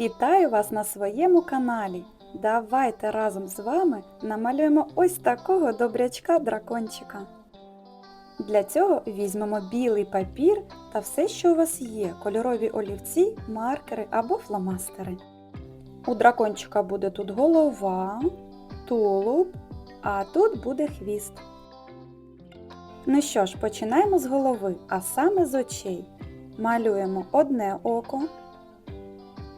Вітаю вас на своєму каналі. Давайте разом з вами намалюємо ось такого добрячка дракончика. Для цього візьмемо білий папір та все, що у вас є: кольорові олівці, маркери або фломастери. У дракончика буде тут голова, тулуб, а тут буде хвіст. Ну що ж, починаємо з голови, а саме з очей. Малюємо одне око.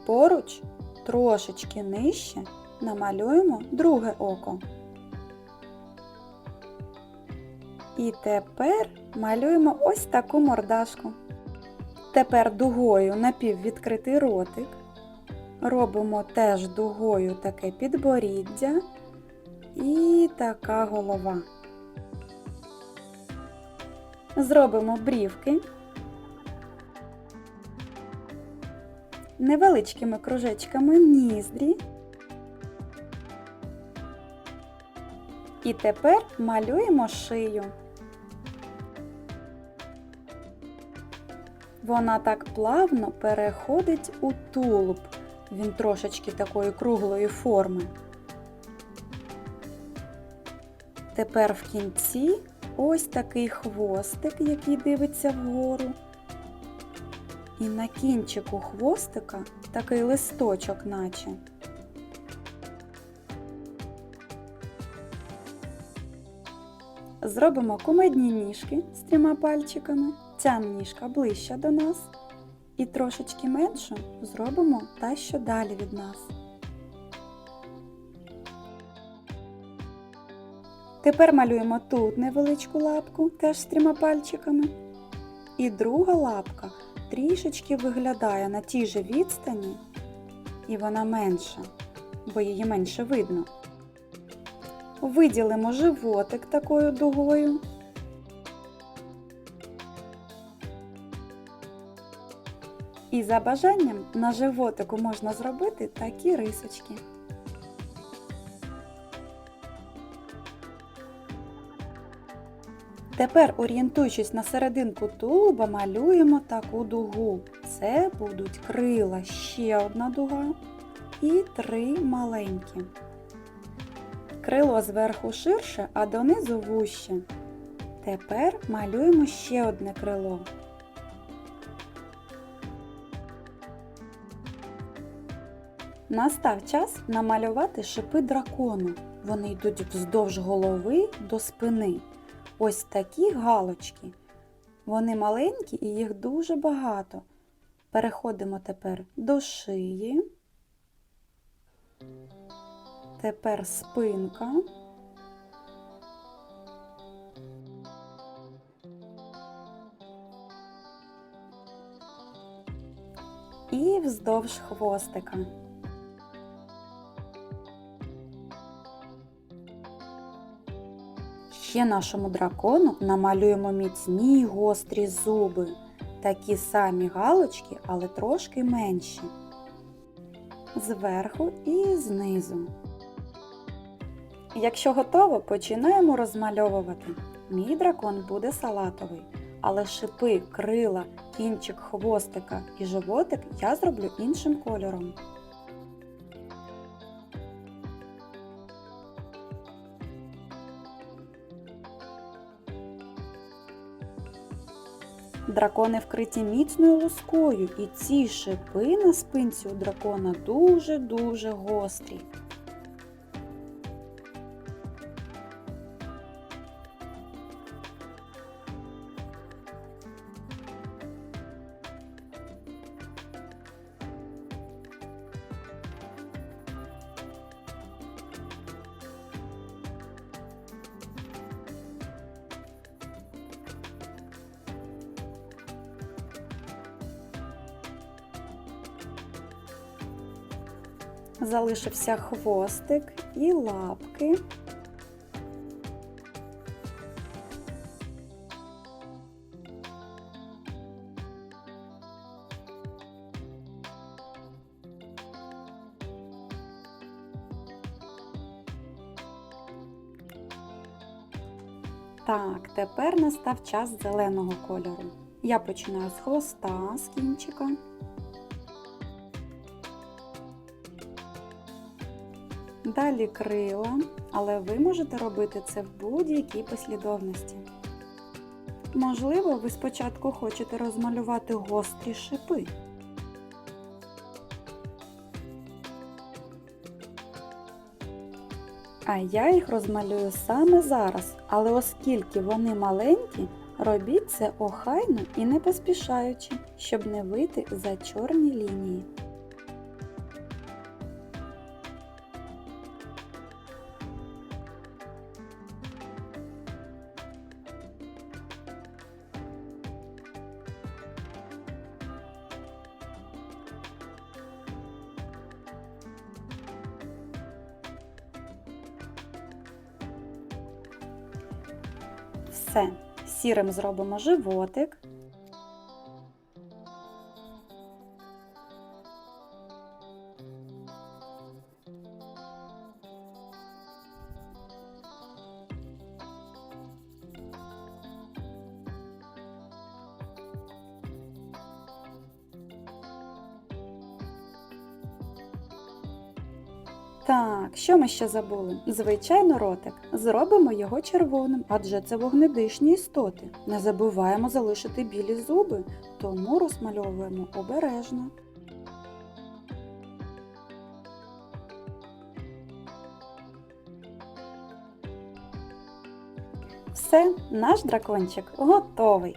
Поруч, трошечки нижче, намалюємо друге око. І тепер малюємо ось таку мордашку. Тепер дугою напіввідкритий ротик. Робимо теж дугою таке підборіддя і така голова. Зробимо брівки. Невеличкими кружечками ніздрі. І тепер малюємо шию. Вона так плавно переходить у тулуб. Він трошечки такої круглої форми. Тепер в кінці ось такий хвостик, який дивиться вгору. І на кінчику хвостика такий листочок наче. Зробимо кумедні ніжки з трьома пальчиками. Ця ніжка ближча до нас. І трошечки меншу зробимо та, що далі від нас. Тепер малюємо тут невеличку лапку, теж з трьома пальчиками. І друга лапка трішечки виглядає на тій же відстані, і вона менша, бо її менше видно. Виділимо животик такою дугою. І за бажанням на животику можна зробити такі рисочки. Тепер, орієнтуючись на серединку тулуба, малюємо таку дугу. Це будуть крила, ще одна дуга і три маленькі. Крило зверху ширше, а донизу вуще. Тепер малюємо ще одне крило. Настав час намалювати шипи дракону. Вони йдуть вздовж голови до спини. Ось такі галочки. Вони маленькі і їх дуже багато. Переходимо тепер до шиї. Тепер спинка. І вздовж хвостика. Ще нашому дракону намалюємо міцні й гострі зуби. Такі самі галочки, але трошки менші. Зверху і знизу. Якщо готово, починаємо розмальовувати. Мій дракон буде салатовий, але шипи, крила, кінчик хвостика і животик я зроблю іншим кольором. Дракони вкриті міцною лускою, і ці шипи на спинці у дракона дуже-дуже гострі. Залишився хвостик і лапки. Так, тепер настав час зеленого кольору. Я починаю з хвоста, з кінчика. Далі крила, але ви можете робити це в будь-якій послідовності. Можливо, ви спочатку хочете розмалювати гострі шипи. А я їх розмалюю саме зараз, але оскільки вони маленькі, робіть це охайно і не поспішаючи, щоб не вийти за чорні лінії. Все, сірим зробимо животик. Так, що ми ще забули? Звичайно, ротик. Зробимо його червоним, адже це вогнедишні істоти. Не забуваємо залишити білі зуби, тому розмальовуємо обережно. Все, наш дракончик готовий.